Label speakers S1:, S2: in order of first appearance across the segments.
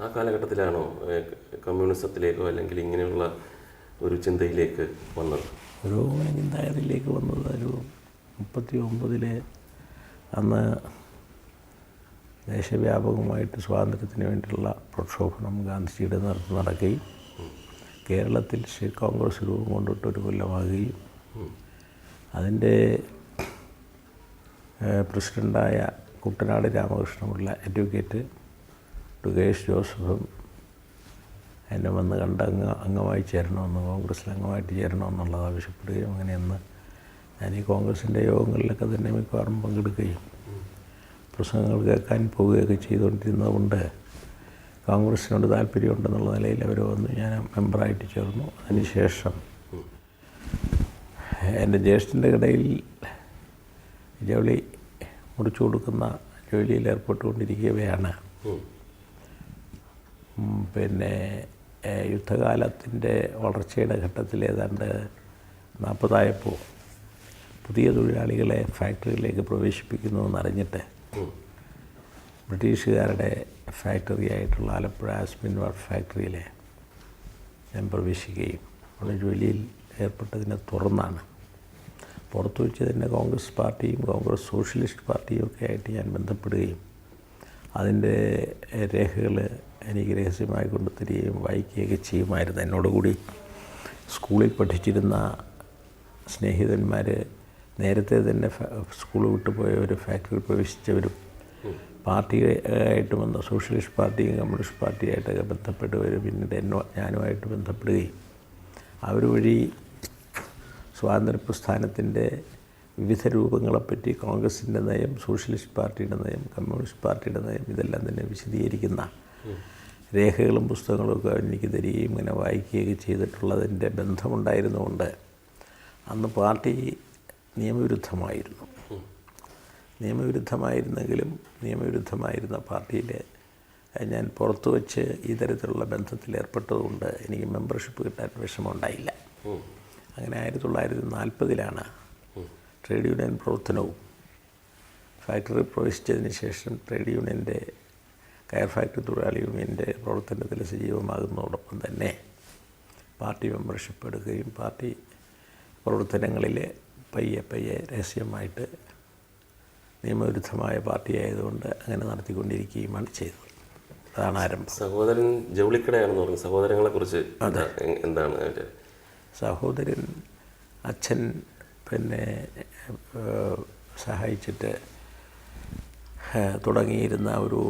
S1: ആ കാലഘട്ടത്തിലാണോ കമ്മ്യൂണിസത്തിലേക്കോ അല്ലെങ്കിൽ ഇങ്ങനെയുള്ള ഒരു ചിന്തയിലേക്ക് വന്നത്?
S2: ഒരു ചിന്താഗതിയിലേക്ക് വന്നത്. ഒരു മുപ്പത്തി ഒമ്പതിലെ അന്ന് ദേശവ്യാപകമായിട്ട് സ്വാതന്ത്ര്യത്തിന് വേണ്ടിയുള്ള പ്രക്ഷോഭണം ഗാന്ധിജിയുടെ നേതൃത്വം നടക്കുകയും കേരളത്തിൽ സ്റ്റേറ്റ് കോൺഗ്രസ് രൂപം കൊണ്ടിട്ട് ഒരു കൊല്ലമാകുകയും അതിന്റെ പ്രസിഡന്റായ കുട്ടനാട് രാമകൃഷ്ണപിള്ള അഡ്വക്കേറ്റ് ടുകേഷ് ജോസഫും എന്നെ വന്ന് കണ്ട് അംഗ അംഗമായി ചേരണമെന്ന് കോൺഗ്രസ്സിൽ അംഗമായിട്ട് ചേരണമെന്നുള്ളത് ആവശ്യപ്പെടുകയും അങ്ങനെയെന്ന് ഞാൻ ഈ കോൺഗ്രസിന്റെ യോഗങ്ങളിലൊക്കെ തന്നെ മിക്കവാറും പങ്കെടുക്കുകയും പ്രസംഗങ്ങൾ കേൾക്കാൻ പോവുകയൊക്കെ ചെയ്തുകൊണ്ടിരുന്നതുകൊണ്ട് കോൺഗ്രസ്സിനോട് താല്പര്യമുണ്ടെന്നുള്ള നിലയിൽ അവർ വന്ന് ഞാൻ മെമ്പറായിട്ട് ചേർന്നു അതിനുശേഷം എന്റെ ജ്യേഷ്ഠന്റെ കടയിൽ ജോലി മുറിച്ചു കൊടുക്കുന്ന ജോലിയിൽ.
S1: ഉം,
S2: പിന്നെ യുദ്ധകാലത്തിന്റെ വളർച്ചയുടെ ഘട്ടത്തിൽ ഏതാണ്ട് നാൽപ്പതായപ്പോൾ പുതിയ തൊഴിലാളികളെ ഫാക്ടറിയിലേക്ക് പ്രവേശിപ്പിക്കുന്നു
S1: എന്നറിഞ്ഞിട്ട്.
S2: ബ്രിട്ടീഷുകാരുടെ ഫാക്ടറി ആയിട്ടുള്ള ആലപ്പുഴ ആസ്മിൻ വർക്ക് ഫാക്ടറിയിലെ ഞാൻ പ്രവേശിക്കുകയും അവിടെ ജോലിയിൽ ഏർപ്പെട്ടതിനെ തുറന്നാണ് പുറത്തു വെച്ച് തന്നെ കോൺഗ്രസ് പാർട്ടിയും കോൺഗ്രസ് സോഷ്യലിസ്റ്റ് പാർട്ടിയും ഒക്കെ ആയിട്ട് ഞാൻ ബന്ധപ്പെടുകയും അതിന്റെ രേഖകൾ എനിക്ക് രഹസ്യമായി കൊണ്ടുതരികയും വായിക്കുകയൊക്കെ ചെയ്യുമായിരുന്നു. എന്നോടുകൂടി സ്കൂളിൽ പഠിച്ചിരുന്ന സ്നേഹിതന്മാർ നേരത്തെ തന്നെ സ്കൂൾ വിട്ടു ഒരു ഫാക്ടറിയിൽ പ്രവേശിച്ചവരും പാർട്ടി ആയിട്ട് വന്ന സോഷ്യലിസ്റ്റ് പാർട്ടിയും കമ്മ്യൂണിസ്റ്റ് പാർട്ടിയായിട്ടൊക്കെ ബന്ധപ്പെട്ടവർ പിന്നീട് എന്നോ ഞാനുമായിട്ട് ബന്ധപ്പെടുകയും അവർ വഴി സ്വാതന്ത്ര്യ പ്രസ്ഥാനത്തിന്റെ വിവിധ രൂപങ്ങളെപ്പറ്റി കോൺഗ്രസിന്റെ നയം സോഷ്യലിസ്റ്റ് പാർട്ടിയുടെ നയം കമ്മ്യൂണിസ്റ്റ് പാർട്ടിയുടെ നയം ഇതെല്ലാം തന്നെ വിശദീകരിക്കുന്ന രേഖകളും പുസ്തകങ്ങളും ഒക്കെ എനിക്ക് തരികയും ഇങ്ങനെ വായിക്കുകയൊക്കെ ചെയ്തിട്ടുള്ളതിന്റെ ബന്ധമുണ്ടായിരുന്നുകൊണ്ട് അന്ന് പാർട്ടി നിയമവിരുദ്ധമായിരുന്നു. നിയമവിരുദ്ധമായിരുന്നെങ്കിലും നിയമവിരുദ്ധമായിരുന്ന പാർട്ടിയിൽ ഞാൻ പുറത്തു വച്ച് ഈ തരത്തിലുള്ള ബന്ധത്തിൽ ഏർപ്പെട്ടതുകൊണ്ട് എനിക്ക് മെമ്പർഷിപ്പ് കിട്ടാൻ വിഷമമുണ്ടായില്ല. അങ്ങനെ ആയിരത്തി തൊള്ളായിരത്തി നാൽപ്പതിലാണ് ട്രേഡ് യൂണിയൻ പ്രവർത്തനവും ഫാക്ടറി പ്രവേശിച്ചതിന് ശേഷം ട്രേഡ് യൂണിയന്റെ കയർ ഫാക്ടറി തൊഴിലാളി യൂണിയന്റെ പ്രവർത്തനത്തിൽ സജീവമാകുന്നതോടൊപ്പം തന്നെ പാർട്ടി മെമ്പർഷിപ്പ് എടുക്കുകയും പാർട്ടി പ്രവർത്തനങ്ങളിൽ പയ്യെ പയ്യെ രഹസ്യമായിട്ട് നിയമവിരുദ്ധമായ പാർട്ടിയായതുകൊണ്ട് അങ്ങനെ നടത്തിക്കൊണ്ടിരിക്കുകയുമാണ് ചെയ്തത്. അതാണ് ആരംഭം.
S1: സഹോദരൻ ജൗളിക്കടയാണെന്ന് പറഞ്ഞു. സഹോദരങ്ങളെ കുറിച്ച് എന്താണ്
S2: സഹോദരൻ അച്ഛൻ പിന്നെ സഹായിച്ചിട്ട് തുടങ്ങിയിരുന്ന ഒരു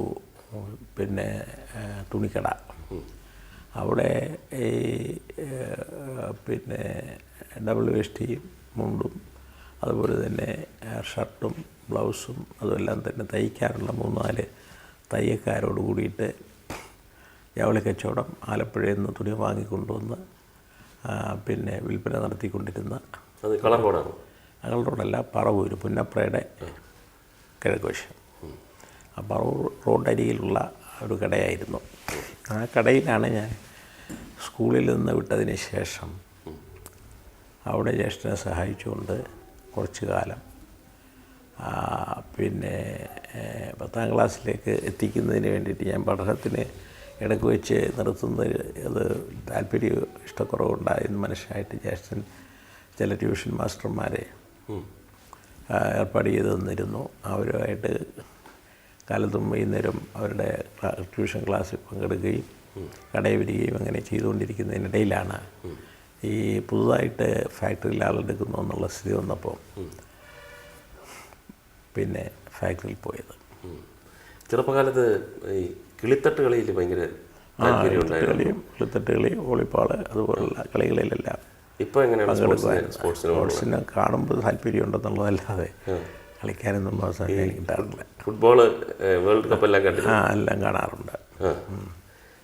S2: പിന്നെ തുണിക്കട. അവിടെ ഈ പിന്നെ ഡബിൾ വേഷ്ടിയും മുണ്ടും അതുപോലെ തന്നെ ഷർട്ടും ബ്ലൗസും അതുമെല്ലാം തന്നെ തയ്ക്കാറുള്ള മൂന്നാൽ തയ്യക്കാരോട് കൂടിയിട്ട് ജവളി കച്ചവടം ആലപ്പുഴയിൽ നിന്ന് തുണി വാങ്ങിക്കൊണ്ടുവന്ന് പിന്നെ വിൽപ്പന നടത്തിക്കൊണ്ടിരുന്ന
S1: അത് കളർ റോഡാണ്?
S2: കളർ റോഡല്ല പറവൂര് പുന്നപ്രയുടെ കിഴക്കുവശം പറവൂർ റോഡരികിലുള്ള ഒരു കടയായിരുന്നു. ആ കടയിലാണ് ഞാൻ സ്കൂളിൽ നിന്ന് വിട്ടതിന് ശേഷം അവിടെ ജ്യേഷ്ഠനെ സഹായിച്ചുകൊണ്ട് കുറച്ചു കാലം പിന്നെ പത്താം ക്ലാസ്സിലേക്ക് എത്തിക്കുന്നതിന് വേണ്ടിയിട്ട് ഞാൻ പഠനത്തിന് ഇടയ്ക്ക് വെച്ച് നിർത്തുന്ന അത് താല്പര്യം ഇഷ്ടക്കുറവുണ്ടായിരുന്ന മനുഷ്യനായിട്ട് ജ്യേഷ്ഠൻ ചില ട്യൂഷൻ മാസ്റ്റർമാരെ ഏർപ്പാട് ചെയ്ത് തന്നിരുന്നു. അവരുമായിട്ട് കാലത്തും വൈകുന്നേരം അവരുടെ ട്യൂഷൻ ക്ലാസ്സിൽ പങ്കെടുക്കുകയും കടയിൽ വരികയും അങ്ങനെ ചെയ്തുകൊണ്ടിരിക്കുന്നതിനിടയിലാണ് ഈ പുതുതായിട്ട് ഫാക്ടറിയിൽ ആളെടുക്കുന്നു എന്നുള്ള സ്ഥിതി വന്നപ്പോൾ പിന്നെ ഫാക്ടറിയിൽ പോയത്.
S1: ചെറുപ്പകാലത്ത് ഈ കിളിത്തട്ട് കളിയിൽ ഭയങ്കര കളിയും
S2: കളിയും കളി വോളിബോൾ അതുപോലുള്ള കളികളിലെല്ലാം
S1: ഇപ്പോൾ എങ്ങനെയാണ് സ്പോർട്സിന്
S2: കാണുമ്പോൾ താല്പര്യമുണ്ടെന്നുള്ളതല്ലാതെ കളിക്കാനൊന്നും അവസരം എനിക്ക് കിട്ടാറില്ല
S1: ഫുട്ബോൾ വേൾഡ് കപ്പ് എല്ലാം കണ്ടില്ല
S2: ആ എല്ലാം കാണാറുണ്ട്.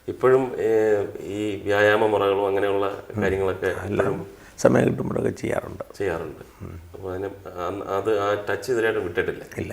S1: ഇപ്പോഴും ഈ വ്യായാമ മുറകളും അങ്ങനെയുള്ള കാര്യങ്ങളൊക്കെ എല്ലാം
S2: സമയം കിട്ടുമ്പോഴൊക്കെ ചെയ്യാറുണ്ട്.
S1: ചെയ്യാറുണ്ട്. അപ്പോൾ അതിന് അത് ആ ടച്ച് ഇതിനായിട്ട് വിട്ടിട്ടില്ല.
S2: ഇല്ല.